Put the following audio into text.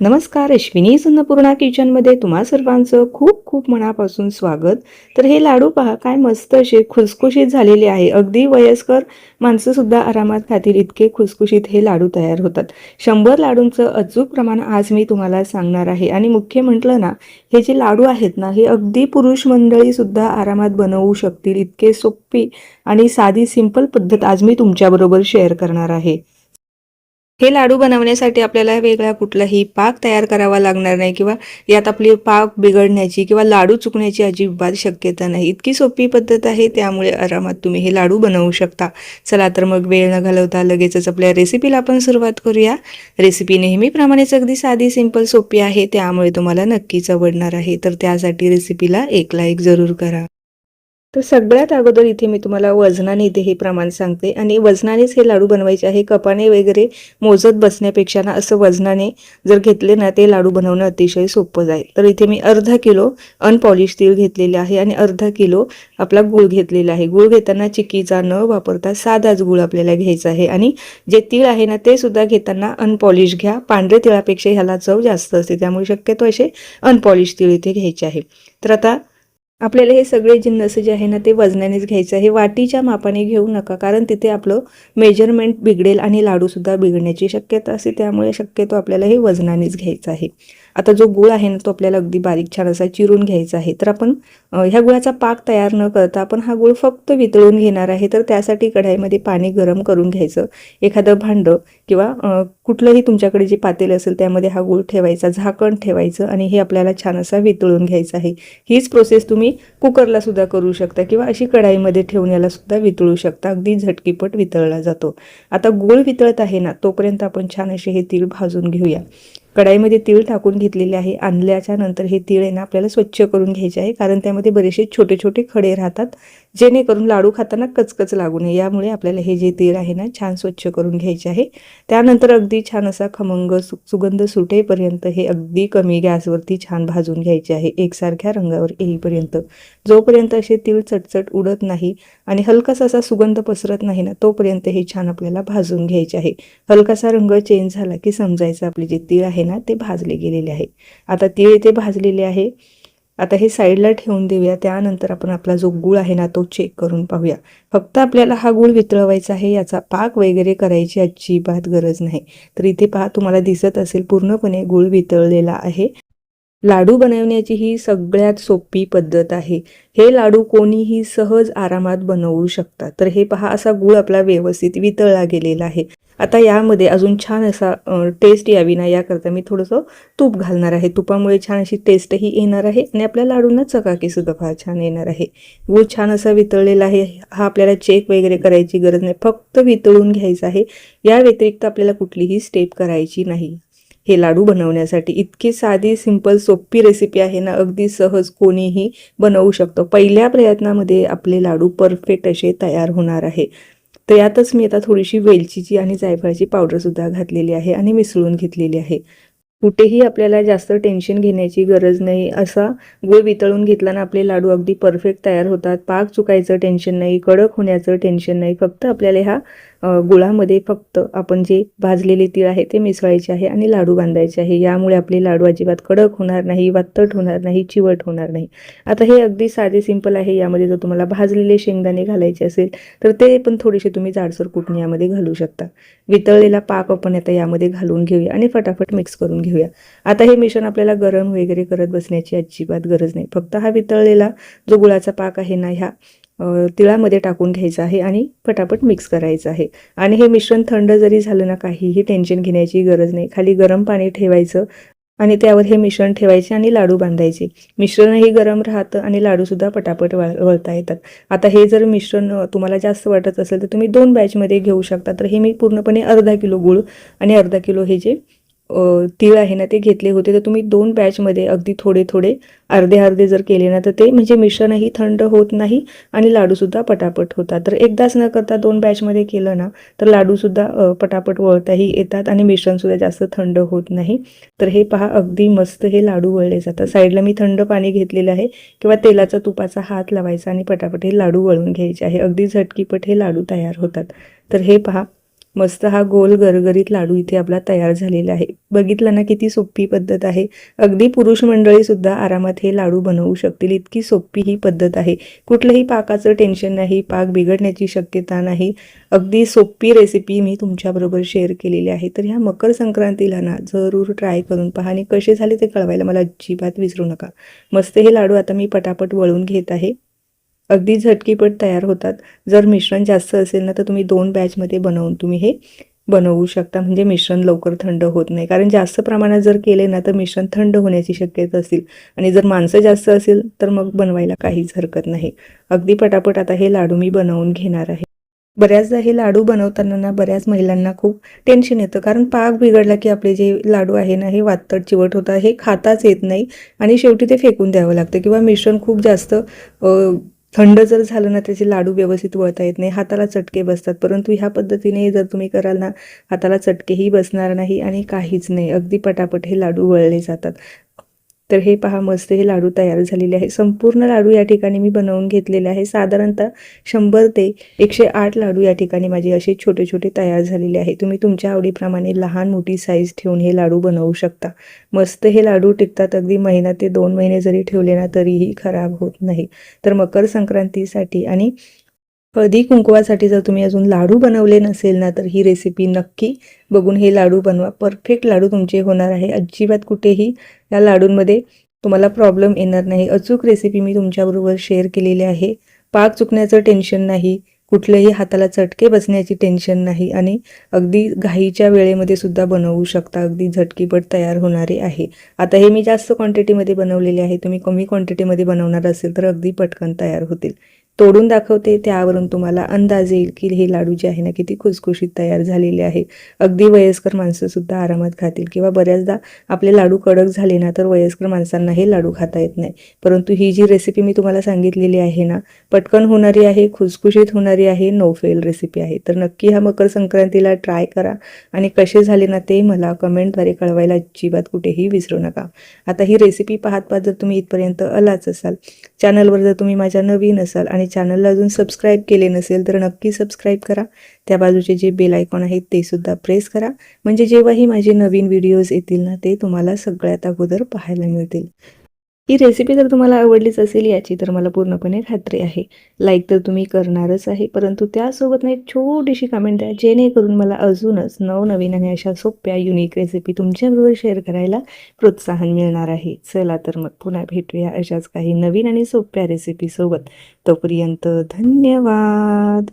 नमस्कार अश्विनी सुन्नपूर्णा किचनमध्ये तुम्हा सर्वांचं खूप खूप मनापासून स्वागत. तर हे लाडू पहा काय मस्त असे खुसखुशीत झालेले आहे. अगदी वयस्कर माणसं सुद्धा आरामात खातील इतके खुसखुशीत हे लाडू तयार होतात. शंभर लाडूंचं अचूक प्रमाण आज मी तुम्हाला सांगणार आहे. आणि मुख्य म्हटलं ना हे जे लाडू आहेत ना हे अगदी पुरुष मंडळी सुद्धा आरामात बनवू शकतील. इतके सोपी आणि साधी सिंपल पद्धत आज मी तुमच्याबरोबर शेअर करणार आहे. हे लाडू बनवण्यासाठी आपल्याला वेगळा कुठलाही पाक तयार करावा लागणार नाही किंवा यात आपली पाक बिघडण्याची किंवा लाडू चुकण्याची अजिबात शक्यता नाही. इतकी सोपी पद्धत आहे त्यामुळे आरामात तुम्ही हे लाडू बनवू शकता. चला तर मग वेळ न घालवता लगेचच आपल्या रेसिपीला आपण सुरुवात करूया. रेसिपी नेहमीप्रमाणेच अगदी साधी सिंपल सोपी आहे त्यामुळे तुम्हाला नक्कीच आवडणार आहे. तर त्यासाठी रेसिपीला एक लाईक जरूर करा. तर सगळ्यात अगोदर इथे मी तुम्हाला वजनाने इथे हे प्रमाण सांगते. आणि वजनानेच हे लाडू बनवायचे आहे. कपाने वगैरे मोजत बसण्यापेक्षा ना असं वजनाने जर घेतले ना ते लाडू बनवणं अतिशय सोपं जाईल. तर इथे मी अर्धा किलो अनपॉलिश तीळ घेतलेले आहे आणि अर्धा किलो आपला गूळ घेतलेला आहे. गूळ घेताना चिक्कीचा न वापरता साधाच गूळ आपल्याला घ्यायचा आहे. आणि जे तीळ आहे ना ते सुद्धा घेताना अनपॉलिश घ्या. पांढरे तिळापेक्षा ह्याला चव जास्त असते. त्यामुळे शक्यतो असे अनपॉलिश तीळ इथे घ्यायचे आहे. तर आता आपल्याला हे सगळे जिन्नस जे आहे ना ते वजनानेच घ्यायचं आहे. वाटीच्या मापाने घेऊ नका कारण तिथे आपलं मेजरमेंट बिघडेल आणि लाडूसुद्धा बिघडण्याची शक्यता असते. त्यामुळे शक्यतो आपल्याला हे वजनानेच घ्यायचं आहे. आता जो गुळ आहे ना तो आपल्याला अगदी बारीक छान असा चिरून घ्यायचा आहे. तर आपण ह्या गुळाचा पाक तयार न करता आपण हा गुळ फक्त वितळून घेणार आहे. तर त्यासाठी कढाईमध्ये पाणी गरम करून घ्यायचं. एखादं भांडं किंवा कुठलंही तुमच्याकडे जे पातेल असेल त्यामध्ये हा गुळ ठेवायचा झाकण ठेवायचं आणि हे आपल्याला छान असा वितळून घ्यायचा आहे. हीच प्रोसेस तुम्ही कुकरला सुद्धा करू शकता किंवा अशी कढाईमध्ये ठेवून याला सुद्धा वितळू शकता. अगदी झटकीपट वितळला जातो. आता गुळ वितळत आहे ना तोपर्यंत आपण छान असे हे तीळ भाजून घेऊया. कढाईमध्ये तीळ टाकून घेतलेले आहे. आणल्याच्या नंतर हे तीळ आहे ना आपल्याला स्वच्छ करून घ्यायचे आहे. कारण त्यामध्ये बरेचसे छोटे छोटे खडे राहतात जेणेकरून लाडू खाताना कचकच लागू नये. यामुळे आपल्याला हे जे तीळ आहे ना छान स्वच्छ करून घ्यायचे आहे. त्यानंतर अगदी छान असा खमंग सु सुगंध सुटेपर्यंत हे अगदी कमी गॅसवरती छान भाजून घ्यायचे आहे. एकसारख्या रंगावर येईपर्यंत. जोपर्यंत असे तीळ चटचट उडत नाही आणि हलकासा असा सुगंध पसरत नाही ना तोपर्यंत हे छान आपल्याला भाजून घ्यायचे आहे. हलकासा रंग चेंज झाला की समजायचं आपले जे तीळ आहे ना ते भाजले गेलेले आहे. आता तीळ ते भाजलेले आहे आता हे साईडला ठेवून देऊया. त्यानंतर आपण आपला जो गुळ आहे ना तो चेक करून पाहूया. फक्त आपल्याला हा गुळ वितळवायचा आहे याचा पाक वगैरे करायची अजिबात गरज नाही. तर इथे पहा तुम्हाला दिसत असेल पूर्णपणे गुळ वितळलेला आहे. लाडू बनवण्याची ही सगळ्यात सोपी पद्धत आहे. हे लाडू कोणीही सहज आरामात बनवू शकतात. तर हे पहा असा गुळ आपला व्यवस्थित वितळला गेलेला आहे. आता यामध्ये अजून छान असा टेस्ट यावी ना याकरता मी थोडंसं तूप घालणार आहे. तुपामुळे छान अशी टेस्टही येणार आहे आणि आपल्या लाडूंना चकाकीसुद्धा फार छान येणार आहे. गूळ छान असा वितळलेला आहे. हा आपल्याला चेक वगैरे करायची गरज नाही. फक्त वितळून घ्यायचा आहे. या व्यतिरिक्त आपल्याला कुठलीही स्टेप करायची नाही. हे लाडू बनवण्यासाठी. इतकी साधी सिंपल सोपी रेसिपी आहे ना अगदी सहज कोणीही बनवू शकतो. पहिल्या प्रयत्नामध्ये आपले लाडू परफेक्ट असे तयार होणार आहे. तर यातच मी आता थोडीशी वेलचीची आणि जायफळाची पावडरसुद्धा घातलेली आहे आणि मिसळून घेतलेली आहे. कुठेही आपल्याला जास्त टेन्शन घेण्याची गरज नाही. असा गुळ वितळून घेतला ना आपले लाडू अगदी परफेक्ट तयार होतात. पाक चुकायचं टेन्शन नाही कडक होण्याचं टेन्शन नाही. फक्त आपल्याला ह्या गुळामध्ये फक्त आपण जे भाजलेले तीळ आहे ते मिसळायचे आहे आणि लाडू बांधायचे आहे. यामुळे आपले लाडू अजिबात कडक होणार नाही वात्तट होणार नाही चिवट होणार नाही. आता हे अगदी साधे सिंपल आहे. यामध्ये जर तुम्हाला भाजलेले शेंगदाणे घालायचे असेल तर ते पण थोडेसे तुम्ही जाडसर कुटणी यामध्ये घालू शकता. वितळलेला पाक आपण आता यामध्ये घालून घेऊया आणि फटाफट मिक्स करून घेऊया. आता हे मिश्रण आपल्याला गरम वगैरे करत बसण्याची अजिबात गरज नाही. फक्त हा वितळलेला जो गुळाचा पाक आहे ना ह्या तिळामध्ये टाकून घ्यायचं आहे आणि पटापट मिक्स करायचं आहे. आणि हे मिश्रण थंड जरी झालं ना काहीही टेन्शन घेण्याची गरज नाही. खाली गरम पाणी ठेवायचं आणि त्यावर हे मिश्रण ठेवायचे आणि लाडू बांधायचे. मिश्रणही गरम राहतं आणि लाडूसुद्धा पटापट वळ वळता येतात. आता हे जर मिश्रण तुम्हाला जास्त वाटत असेल तर तुम्ही दोन बॅचमध्ये घेऊ शकता. तर हे मी पूर्णपणे अर्धा किलो गूळ आणि अर्धा किलो हे जे तीळ आहे ना ते घेतले होते. तर तुम्ही दोन बॅचमध्ये अगदी थोडे थोडे अर्धे अर्धे जर केले ना तर ते म्हणजे मिश्रणही थंड होत नाही आणि लाडूसुद्धा पटापट होतात. तर एकदाच न करता दोन बॅचमध्ये केलं ना तर लाडूसुद्धा पटापट वळताही येतात आणि मिश्रणसुद्धा जास्त थंड होत नाही. तर हे पहा अगदी मस्त हे लाडू वळले जातात. साईडला मी थंड पाणी घेतलेलं आहे किंवा तेलाचा तुपाचा हात लावायचा आणि पटापट हे लाडू वळून घ्यायचे आहे. अगदी झटकीपट हे लाडू तयार होतात. तर हे पहा मस्त हा गोल गरगरीत लाडू इथे आपला तयार झालेला आहे. बघितलं ना किती सोपी पद्धत आहे. अगदी पुरुष मंडळी सुद्धा आरामात हे लाडू बनवू शकतील. इतकी सोपी ही पद्धत आहे. कुठलंही पाकाचं टेन्शन नाही पाक बिघडण्याची शक्यता नाही. अगदी सोपी रेसिपी मी तुमच्याबरोबर शेअर केलेली आहे. तर ह्या मकर संक्रांतीला ना जरूर ट्राय करून पहा आणि कसे झाले ते कळवायला मला अजिबात विसरू नका. मस्त हे लाडू आता मी पटापट वळून घेत आहे. अगदी झटकीपट तयार होतात. जर मिश्रण जास्त असेल ना तर तुम्ही दोन बॅचमध्ये बनवून तुम्ही हे बनवू शकता. म्हणजे मिश्रण लवकर थंड होत नाही. कारण जास्त प्रमाणात जर केले ना तर मिश्रण थंड होण्याची शक्यता असेल आणि जर माणसं जास्त असेल तर मग बनवायला काहीच हरकत नाही. अगदी पटापट आता हे लाडू मी बनवून घेणार आहे. बऱ्याचदा हे लाडू बनवताना ना बऱ्याच महिलांना खूप टेन्शन येतं. कारण पाक बिघडला की आपले जे लाडू आहे ना हे वातट चिवट होतात. हे खाताच येत नाही. आणि शेवटी ते फेकून द्यावं लागतं. किंवा मिश्रण खूप जास्त थंड जर झालं ना त्याचे लाडू व्यवस्थित वळता येत नाही हाताला चटके बसतात. परंतु ह्या पद्धतीने जर तुम्ही कराल ना हाताला चटकेही बसणार नाही आणि काहीच नाही. अगदी पटापट हे लाडू वळले जातात. तर हे पहा मस्त हे लाडू तयार झालेले आहे. संपूर्ण लाडू या ठिकाणी मी बनवून घेतलेले आहे. साधारणतः शंभर ते एकशे आठ लाडू या ठिकाणी माझे असे छोटे छोटे तयार झालेले आहे. तुम्ही तुमच्या आवडीप्रमाणे लहान मोठी साईज ठेवून हे लाडू बनवू शकता. मस्त हे लाडू टिकतात अगदी महिना ते दोन महिने जरी ठेवले ना तरीही खराब होत नाही. तर मकर संक्रांतीसाठी आणि हळदी कुंकवासाठी जर तुम्ही अजून लाडू बनवले नसेल ना तर ही रेसिपी नक्की बघून हे लाडू बनवा. परफेक्ट लाडू तुमचे होणार आहे. अजिबात कुठेही या लाडूंमध्ये तुम्हाला प्रॉब्लेम येणार नाही. अचूक रेसिपी मी तुमच्याबरोबर शेअर केलेली आहे. पाक चुकण्याचं टेन्शन नाही. कुठल्याही हाताला चटके बसण्याची टेन्शन नाही. आणि अगदी घाईच्या वेळेमध्ये सुद्धा बनवू शकता. अगदी झटकीपट तयार होणारे आहे. आता हे मी जास्त क्वांटिटीमध्ये बनवलेले आहे. तुम्ही कमी क्वांटिटीमध्ये बनवणार असेल तर अगदी पटकन तयार होतील. तोडून दाखवते त्यावरून तुम्हाला अंदाज येईल की हे लाडू जे आहे ना किती खुसखुशीत तयार झालेले आहे. अगदी वयस्कर माणसंसुद्धा आरामात खातील किंवा बऱ्याचदा आपले लाडू कडक झाले ना तर वयस्कर माणसांना हे लाडू खाता येत नाही. परंतु ही जी रेसिपी मी तुम्हाला सांगितलेली आहे ना पटकन होणारी आहे खुसखुशीत होणारी आहे नो फेल रेसिपी आहे. तर नक्की हा मकर संक्रांतीला ट्राय करा. आणि कसे झाले ना ते मला कमेंटद्वारे कळवायला अजिबात कुठेही विसरू नका. आता ही रेसिपी पाहत पाहत जर तुम्ही इथपर्यंत आलाच असाल चॅनलवर जर तुम्ही माझ्या नवीन असाल आणि चॅनलला अजून सबस्क्राईब केले नसेल तर नक्की सबस्क्राईब करा. त्या बाजूचे जे बेल आयकॉन आहेत ते सुद्धा प्रेस करा. म्हणजे जेव्हाही माझे नवीन व्हिडिओज येतील ना ते तुम्हाला सगळ्यात अगोदर पाहायला मिळतील. ही रेसिपी जर तुम्हाला आवडलीच असेल याची तर मला पूर्णपणे खात्री आहे. लाईक तर तुम्ही करणारच आहे परंतु त्यासोबत ना एक छोटीशी कमेंट द्या जेणेकरून मला अजूनच नवनवीन आणि अशा सोप्या युनिक रेसिपी तुमच्याबरोबर शेअर करायला प्रोत्साहन मिळणार आहे. चला तर मग पुन्हा भेटूया अशाच काही नवीन आणि सोप्या रेसिपीसोबत तोपर्यंत धन्यवाद!